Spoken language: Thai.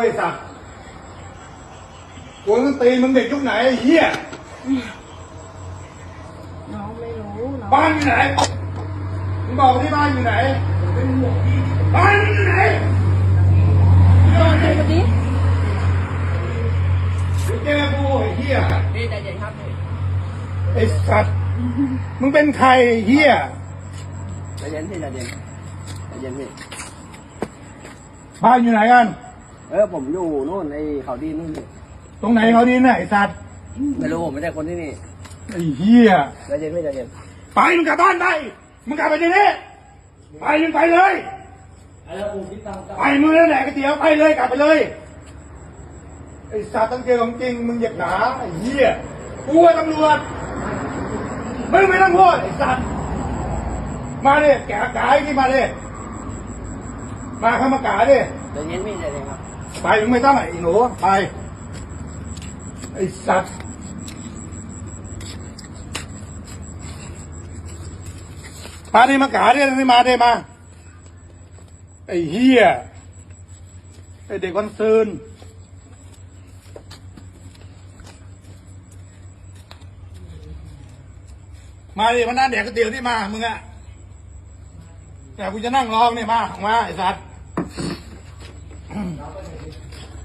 ไอ้สัตว์กวนมึงตีมึงเด็กยุคไหนไอ้เหี้ย น้องไม่รู้น้องบ้านอยู่ไหน มึงบอกที่บ้านอยู่ไหน บ้านมึงอยู่ไหนลองดูดิเดี๋ยวเจอกูไอ้เหี้ย พี่ใจเย็นครับพี่ไอ้สัตว์ มึงเป็นใครไอ้เหี้ย ใจเย็นพี่ใจเย็นใจเย็นพี่ บ้านอยู่ไหนกัน เออผมอยู่นู่นไอ้เขาดีนู่นพี่ตรงไหนเขาดีน่ะไอ้สัตว์ไม่รู้ผมไม่ใช่คนที่นี่ไอ้เหี้ยใจเย็นพี่ใจเย็นไปมึงกลับบ้านไปมึงกลับไปที่นี่ไปมึงไปเลยแล้วผมคิดตังค์ไปมึงนั่นแหละก๋วยเตี๋ยวไปเลยกลับไปเลยไอ้สัตว์ต้องเจอของจริงมึงเหยียบหนาไอ้เหี้ยกูว่าตำรวจมึงไม่ต้องพูดไอ้สัตว์มาดิแกะกายนี่มาดิ มาเข้ามากาดิใจเย็นพี่ใจเย็นครับ ไปมึงไม่ต้องไอ้หนูไป ไอ้สัตว์มาดิมากาดินี่มาดิมา ไอ้เหี้ยไอ้เด็กวันซืนมาดิมานั่งแดกก๋วยเตี๋ยวที่มา มึงอะแต่กูจะนั่งรองเนี่ยมาออกมาไอ้สัตว์ 嗯